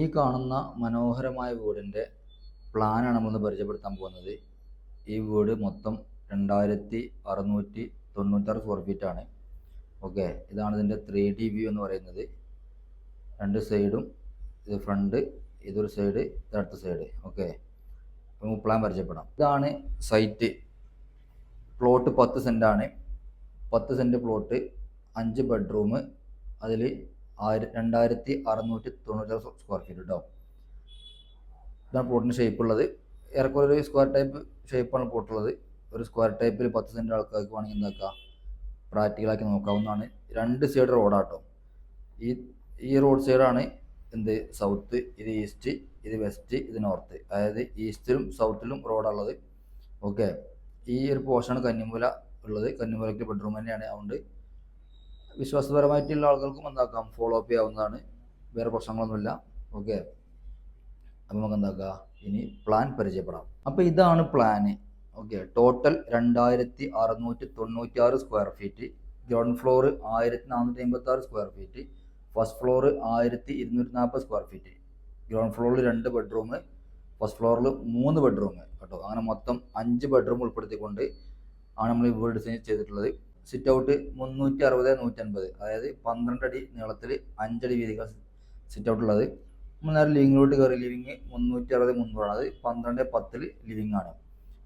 ഈ കാണുന്ന മനോഹരമായ വീടിന്റെ പ്ലാനാണ് നമ്മളിന്ന് പരിചയപ്പെടുത്താൻ പോകുന്നത്. ഈ വീട് മൊത്തം രണ്ടായിരത്തി അറുന്നൂറ്റി തൊണ്ണൂറ്റാറ് സ്ക്വയർ ഫീറ്റ് ആണ്. ഓക്കെ ഇതാണ് ഇതിന്റെ ത്രീ ഡി വ്യൂ എന്ന് പറയുന്നത്. രണ്ട് സൈഡും ഇത് ഫ്രണ്ട് ഇതൊരു സൈഡ് ഇത് അടുത്ത സൈഡ് ഓക്കെ നമുക്ക് പ്ലാൻ പരിചയപ്പെടാം. ഇതാണ് സൈറ്റ് പ്ലോട്ട് പത്ത് സെന്റാണ് പത്ത് സെന്റ് പ്ലോട്ട് അഞ്ച് ബെഡ്റൂം അതിൽ ആയിര രണ്ടായിരത്തി അറുന്നൂറ്റി തൊണ്ണൂറ്റാറ് സ്ക്വയർ ഫീറ്റ് കേട്ടോ ഇതാണ് പ്ലോട്ടിന്റെ ഷേപ്പ് ഉള്ളത്. ഏറെക്കുറെ ഒരു സ്ക്വയർ ടൈപ്പ് ഷേപ്പാണ് പ്ലോട്ടുള്ളത് ഒരു സ്ക്വയർ ടൈപ്പിൽ പത്ത് സെന്റ് ആൾക്കാർക്ക് വേണമെങ്കിൽ എന്താക്കാം? പ്രാക്ടിക്കലാക്കി നോക്കാവുന്നതാണ്. രണ്ട് സൈഡ് റോഡാട്ടോ ഈ ഈ റോഡ് സൈഡാണ് എന്ത്? സൗത്ത് ഇത് ഈസ്റ്റ് ഇത് വെസ്റ്റ് ഇത് നോർത്ത് അതായത് ഈസ്റ്റിലും സൗത്തിലും റോഡുള്ളത് ഓക്കെ ഈ ഒരു പോർഷനാണ് കന്നിമൂല ഉള്ളത്. കന്നിമൂലയ്ക്ക് ബെഡ്റൂം തന്നെയാണ്. അതുകൊണ്ട് വിശ്വാസപരമായിട്ടുള്ള ആളുകൾക്കും എന്താക്കാം ഫോളോ അപ്പ് ചെയ്യാവുന്നതാണ്. വേറെ പ്രശ്നങ്ങളൊന്നുമില്ല. ഓക്കെ അപ്പം നമുക്ക് എന്താക്കുക ഇനി പ്ലാൻ പരിചയപ്പെടാം. അപ്പോൾ ഇതാണ് പ്ലാന് ഓക്കെ ടോട്ടൽ രണ്ടായിരത്തി അറുന്നൂറ്റി തൊണ്ണൂറ്റി ആറ് സ്ക്വയർ ഫീറ്റ് ഗ്രൗണ്ട് ഫ്ലോർ ആയിരത്തി നാനൂറ്റി അമ്പത്തി ആറ് സ്ക്വയർ ഫീറ്റ് ഫസ്റ്റ് ഫ്ലോർ ആയിരത്തി ഇരുന്നൂറ്റി നാൽപ്പത് സ്ക്വയർ ഫീറ്റ് ഗ്രൗണ്ട് ഫ്ലോറിൽ രണ്ട് ബെഡ്റൂം ഫസ്റ്റ് ഫ്ലോറിൽ മൂന്ന് ബെഡ്റൂം കേട്ടോ. അങ്ങനെ മൊത്തം അഞ്ച് ബെഡ്റൂം ഉൾപ്പെടുത്തിക്കൊണ്ട് ആണ് നമ്മൾ വീട് ഡിസൈൻ ചെയ്തിട്ടുള്ളത്. സിറ്റ് ഔട്ട് മുന്നൂറ്റി അറുപത് നൂറ്റൻപത്. അതായത് പന്ത്രണ്ട് അടി നീളത്തിൽ അഞ്ചടി വീതികൾ സിറ്റ് ഔട്ട് ഉള്ളത് നേരെ ലിവിങ്ങിലോട്ട് കയറി ലിവിങ് മുന്നൂറ്റി അറുപത് മുന്നൂറാണ്. അത് പന്ത്രണ്ട് പത്തിൽ ലിവിങ് ആണ്.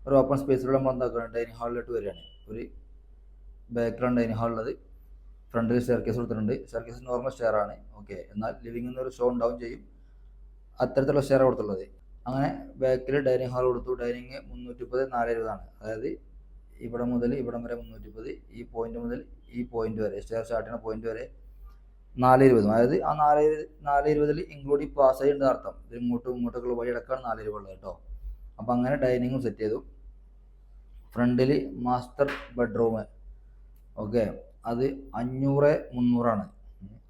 ഒരു ഓപ്പൺ സ്പേസിലൂടെ നമ്മൾ എന്താക്കണം ഡൈനിങ് ഹാളിലോട്ട് വരികയാണ്. ഒരു ബാക്കിലാണ് ഡൈനിങ് ഹാളുള്ളത് ഫ്രണ്ടിൽ സ്റ്റെയർ കേസ് കൊടുത്തിട്ടുണ്ട്. സ്റ്റെയർ കേസ് നോർമൽ സ്റ്റെയർ ആണ്. ഓക്കെ എന്നാൽ ലിവിങ്ങിൽ ഒരു ഷോ ഉണ്ടാവും ചെയ്യും. അത്തരത്തിലുള്ള സ്റ്റെയർ കൊടുത്തുള്ളത് അങ്ങനെ ബാക്കിൽ ഡൈനിങ് ഹാൾ കൊടുത്തു. ഡൈനിങ് മുന്നൂറ്റി മുപ്പത് നാല് ഇരുപതാണ് അതായത് ഇവിടെ മുതൽ ഇവിടം വരെ മുന്നൂറ്റി മുപ്പത് ഈ പോയിന്റ് മുതൽ ഈ പോയിന്റ് വരെ സ്റ്റെയർ സ്റ്റാർട്ട് ചെയ്യുന്ന പോയിന്റ് വരെ നാല് ഇരുപതും അതായത് ആ നാല് നാല് ഇരുപതിൽ ഇൻക്ലൂഡ് ഈ പാസ് ആയിട്ട് അർത്ഥം ഇത് ഇങ്ങോട്ടും ഇങ്ങോട്ടൊക്കെയുള്ള വഴി അടക്കമാണ് നാല് ഇരുപത് കേട്ടോ. അപ്പം അങ്ങനെ ഡൈനിങ്ങും സെറ്റ് ചെയ്തു. ഫ്രണ്ടിൽ മാസ്റ്റർ ബെഡ്റൂം ഓക്കെ അത് അഞ്ഞൂറ് മുന്നൂറാണ്.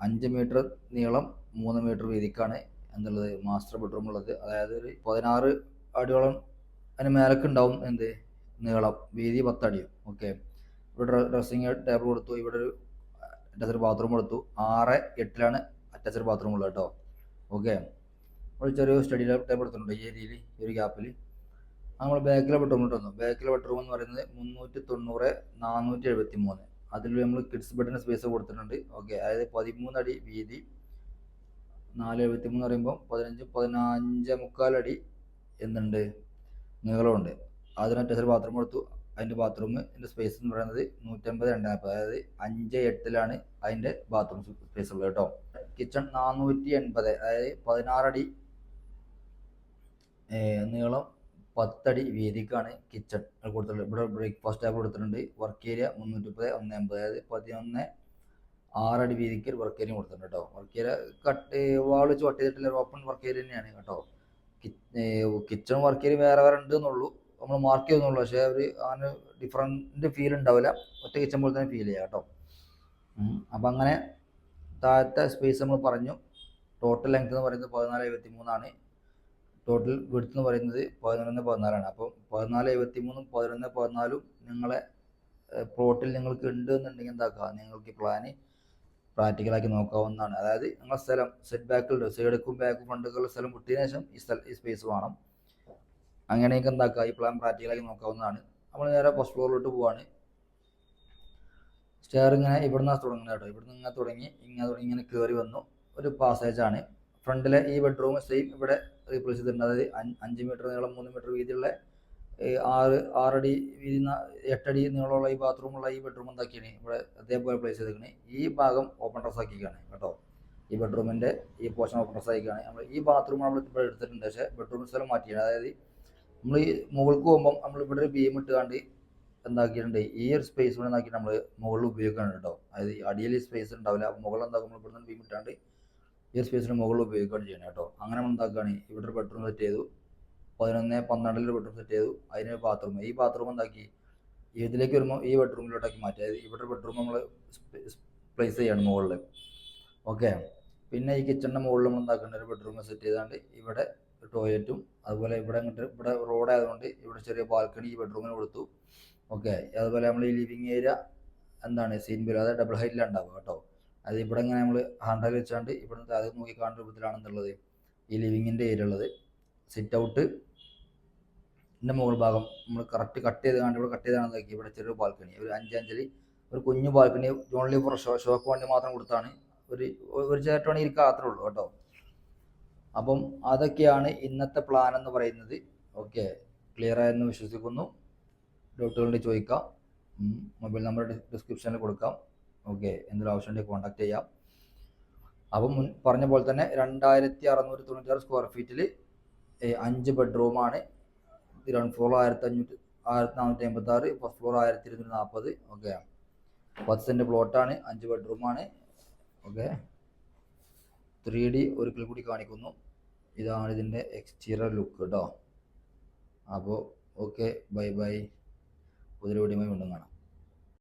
അഞ്ച് മീറ്റർ നീളം മൂന്ന് മീറ്റർ വീതിക്കാണ് എന്തുള്ളത് മാസ്റ്റർ ബെഡ്റൂം ഉള്ളത്. അതായത് ഒരു പതിനാറ് അടിയോളം അതിന് മേലൊക്കെ ഉണ്ടാവും എന്ത്? നീളം വീതി പത്തടിയും. ഓക്കെ ഇവിടെ ഡ്രസ്സിങ് ടേബിൾ കൊടുത്തു. ഇവിടെ ഒരു അറ്റാച്ച്ഡ് ബാത്റൂം കൊടുത്തു. ആറ് എട്ടിലാണ് അറ്റാച്ച്ഡ് ബാത്റൂം ഉള്ളത് കേട്ടോ. ഓക്കെ ഒരു ചെറിയ സ്റ്റഡി ടേബിൾ എടുത്തിട്ടുണ്ട്. ഈ ഏരിയയിൽ ഈ ഒരു ഗ്യാപ്പിൽ നമ്മൾ ബാക്കിലെ ബെഡ്റൂം വന്നു ബാക്കിലെ ബെഡ്റൂം എന്ന് പറയുന്നത് മുന്നൂറ്റി തൊണ്ണൂറ് നാനൂറ്റി എഴുപത്തി മൂന്ന് അതിൽ നമ്മൾ കിഡ്സ് ബെഡിന് സ്പേസ് കൊടുത്തിട്ടുണ്ട്. ഓക്കെ അതായത് പതിമൂന്നടി വീതി. നാല് എഴുപത്തി മൂന്ന് പറയുമ്പോൾ പതിനഞ്ച് പതിനഞ്ച് മുക്കാലടി എന്തുണ്ട് നീളമുണ്ട്. അതിന് അറ്റാച്ച്ഡ് ബാത്റൂം കൊടുത്തു. അതിന്റെ ബാത്റൂമിന്റെ സ്പേസ് എന്ന് പറയുന്നത് നൂറ്റമ്പത് രണ്ടായിരത്തി അതായത് അഞ്ച് എട്ടിലാണ് അതിന്റെ ബാത്റൂം സ്പേസ് ഉള്ളത് കേട്ടോ. കിച്ചൺ നാനൂറ്റി എൺപത് അതായത് പതിനാറടി നീളം പത്തടി വീതിക്കാണ് കിച്ചൺ കൊടുത്തിട്ടുള്ളത്. ഇവിടെ ബ്രേക്ക്ഫാസ്റ്റ് ടേബിൾ കൊടുത്തിട്ടുണ്ട്. വർക്ക് ഏരിയ മുന്നൂറ്റി മുപ്പത് ഒന്ന് എൺപത്. അതായത് പതിനൊന്ന് ആറടി വീതിക്ക് ഒരു വർക്ക് ഏരിയ കൊടുത്തിട്ടുണ്ട് കേട്ടോ. വർക്ക് ഏരിയ കട്ട് വാൾ വെച്ച് കട്ട് ഓപ്പൺ വർക്ക് ഏരിയ തന്നെയാണ് കേട്ടോ. കിച്ചൺ വർക്ക് ഏരിയ വേറെ വേറെ ഉണ്ട് എന്നുള്ളൂ നമ്മൾ മാർക്ക് ചെയ്യുന്നുള്ളൂ പക്ഷേ അവർ അങ്ങനെ ഡിഫറന്റ് ഫീൽ ഉണ്ടാവില്ല. ഒറ്റ കിച്ചൻ പോലെ തന്നെ ഫീൽ ചെയ്യാം കേട്ടോ. അപ്പം അങ്ങനെ താഴത്തെ സ്പേസ് നമ്മൾ പറഞ്ഞു. ടോട്ടൽ ലെങ്ത് എന്ന് പറയുന്നത് പതിനാല് എഴുപത്തി മൂന്നാണ് ടോട്ടൽ വിടുത്ത് എന്ന് പറയുന്നത് പതിനൊന്ന് പതിനാലാണ്. അപ്പം പതിനാല് എഴുപത്തി മൂന്നും പതിനൊന്ന് പതിനാലും നിങ്ങളെ പ്ലോട്ടിൽ നിങ്ങൾക്ക് ഉണ്ട് എന്നുണ്ടെങ്കിൽ എന്താക്കുക നിങ്ങൾക്ക് പ്ലാന് പ്രാക്ടിക്കലാക്കി നോക്കാവുന്നതാണ്. അതായത് നിങ്ങളെ സ്ഥലം സെറ്റ് ബാക്കിലുണ്ട് സൈഡക്കും ബാക്കും ഫ്രണ്ടുകളുടെ സ്ഥലം കിട്ടിയതിനു ശേഷം ഈ സ്ഥലം ഈ സ്പേസ് വേണം. അങ്ങനെയൊക്കെ എന്താക്കുക ഈ പ്ലാൻ പ്രാക്ടിക്കലാക്കി നോക്കാവുന്നതാണ്. നമ്മൾ നേരെ ഫസ്റ്റ് ഫ്ലോറിലോട്ട് പോവാണ്. സ്റ്റെയർ ഇങ്ങനെ ഇവിടുന്ന് തുടങ്ങുന്നത് കേട്ടോ. ഇവിടുന്ന് ഇങ്ങനെ തുടങ്ങി ഇങ്ങനെ തുടങ്ങി ഇങ്ങനെ കയറി വന്നു. ഒരു പാസേജ് ആണ്. ഫ്രണ്ടിലെ ഈ ബെഡ്റൂം സെയിം ഇവിടെ റീപ്ലേസ് ചെയ്തിട്ടുണ്ട്. അതായത് അഞ്ച് മീറ്റർ നീളം മൂന്ന് മീറ്റർ വീതിയുള്ള ആറ് ആറടി വീതി എട്ടടി നീളമുള്ള ഈ ബാത്റൂമുള്ള ഈ ബെഡ്റൂം എന്താക്കിയാണ്? ഇവിടെ അതേപോലെ പ്ലേസ് ചെയ്തിരിക്കുന്നത് ഈ ഭാഗം ഓപ്പൺ ഡ്രസ് ആക്കിയാണ് കേട്ടോ. ഈ ബെഡ്റൂമിന്റെ ഈ പോർഷൻ ഓപ്പൺ ഡ്രസ് ആക്കിയാണ് നമ്മൾ ഈ ബാത്റൂം നമ്മൾ ഇവിടെ എടുത്തിട്ടുണ്ട്. പക്ഷേ ബെഡ്റൂം സ്ഥലം മാറ്റിയാണ് അതായത് നമ്മൾ ഈ മുകൾക്ക് പോകുമ്പം നമ്മൾ ഇവിടെ ഒരു ബീം ഇട്ടുകൊണ്ട് എന്താക്കിയിട്ടുണ്ട് ഈ ഒരു സ്പേസ് ഇവിടെ നിന്നാക്കി നമ്മൾ മുകളിൽ ഉപയോഗിക്കണം കേട്ടോ അതായത് അടിയിൽ സ്പേസ് ഉണ്ടാവില്ല മുകളിൽ എന്താക്കും നമ്മൾ നിന്ന് ബീം ഇട്ടാണ്ട് ഈ ഒരു സ്പേസിന് മുകളിൽ ഉപയോഗിക്കുകയാണ് ചെയ്യണം കേട്ടോ അങ്ങനെ നമ്മൾ എന്താക്കുകയാണ് ഇവിടെ ഒരു ബെഡ്റൂം സെറ്റ് ചെയ്തു പതിനൊന്ന് പന്ത്രണ്ടിൽ ബെഡ്റൂം സെറ്റ് ചെയ്തു അതിനൊരു ബാത്റൂം ഈ ബാത്റൂം എന്താക്കി ഇതിലേക്ക് വരുമ്പോൾ ഈ ബെഡ്റൂമിലോട്ടാക്കി മാറ്റി. അതായത് ഇവിടെ ബെഡ്റൂം നമ്മൾ പ്ലേസ് ചെയ്യണം മുകളിൽ ഓക്കെ പിന്നെ ഈ കിച്ചണിന്റെ മുകളിൽ നമ്മൾ എന്താക്കേണ്ട ഒരു ബെഡ്റൂം സെറ്റ് ചെയ്താണ്ട് ഇവിടെ ടോയ്ലറ്റും അതുപോലെ ഇവിടെ അങ്ങോട്ട് ഇവിടെ റോഡ് ആയതുകൊണ്ട് ഇവിടെ ചെറിയ ബാൽക്കണി ഈ ബെഡ്റൂമിന് കൊടുത്തു. ഓക്കെ അതുപോലെ നമ്മൾ ഈ ലിവിങ് ഏരിയ എന്താണ് സീൻ ബിലോ അതായത് ഡബിൾ ഹൈറ്റിലാണ് ഉണ്ടാവുക കേട്ടോ. അത് ഇവിടെ ഇങ്ങനെ നമ്മൾ ഹാൻഡൽ വെച്ചാണ്ട് ഇവിടുന്ന് അത് നോക്കി കാണുന്ന രൂപത്തിലാണെന്നുള്ളത് ഈ ലിവിങ്ങിന്റെ ഏരിയ ഉള്ളത് സിറ്റ് ഔട്ട് ഇതിന്റെ മുകൾ ഭാഗം നമ്മൾ കറക്റ്റ് കട്ട് ചെയ്ത് കണ്ട് ഇവിടെ കട്ട് ചെയ്താണ് നോക്കി. ഇവിടെ ചെറിയൊരു ബാൽക്കണി ഒരു അഞ്ചഞ്ചലി ഒരു കുഞ്ഞു ബാൽക്കണി ഓൺലി ഫോർ ഷോ ഷോക്ക് വേണ്ടി മാത്രം കൊടുത്താണ്. ഒരു ഒരു ചേട്ടണി ഇരിക്കാത്ര ഉള്ളൂ കേട്ടോ. അപ്പം അതൊക്കെയാണ് ഇന്നത്തെ പ്ലാൻ എന്ന് പറയുന്നത്. ഓക്കെ ക്ലിയർ ആയെന്ന് വിശ്വസിക്കുന്നു. ഡൗട്ടുകളുണ്ട് ചോദിക്കാം. മൊബൈൽ നമ്പർ ഡിസ്ക്രിപ്ഷനിൽ കൊടുക്കാം. ഓക്കെ എന്തെങ്കിലും ആവശ്യമുണ്ടെങ്കിൽ കോൺടാക്ട് ചെയ്യാം. അപ്പം മുൻ പറഞ്ഞ പോലെ തന്നെ രണ്ടായിരത്തി അറുന്നൂറ്റി തൊണ്ണൂറ്റാറ് സ്ക്വയർ ഫീറ്റിൽ അഞ്ച് ബെഡ്റൂമാണ് ഗ്രൗണ്ട് ഫ്ലോർ ആയിരത്തി അഞ്ഞൂറ്റി ആയിരത്തി നാനൂറ്റി അമ്പത്തി ആറ് ഫസ്റ്റ് ഫ്ലോർ ആയിരത്തി ഇരുന്നൂറ്റി നാൽപ്പത് ഓക്കെ പത്ത് സെന്റ് പ്ലോട്ടാണ് അഞ്ച് ബെഡ്റൂമാണ് ഓക്കെ ത്രീ ഡി ഒരിക്കൽ കൂടി കാണിക്കുന്നു. ഇതാണ് ഇതിന്റെ എക്സ്റ്റീരിയർ ലുക്ക് കേട്ടോ അപ്പോൾ ഓക്കെ ബൈ ബൈ പുതിയ വീഡിയോ വീണ്ടും കാണാം.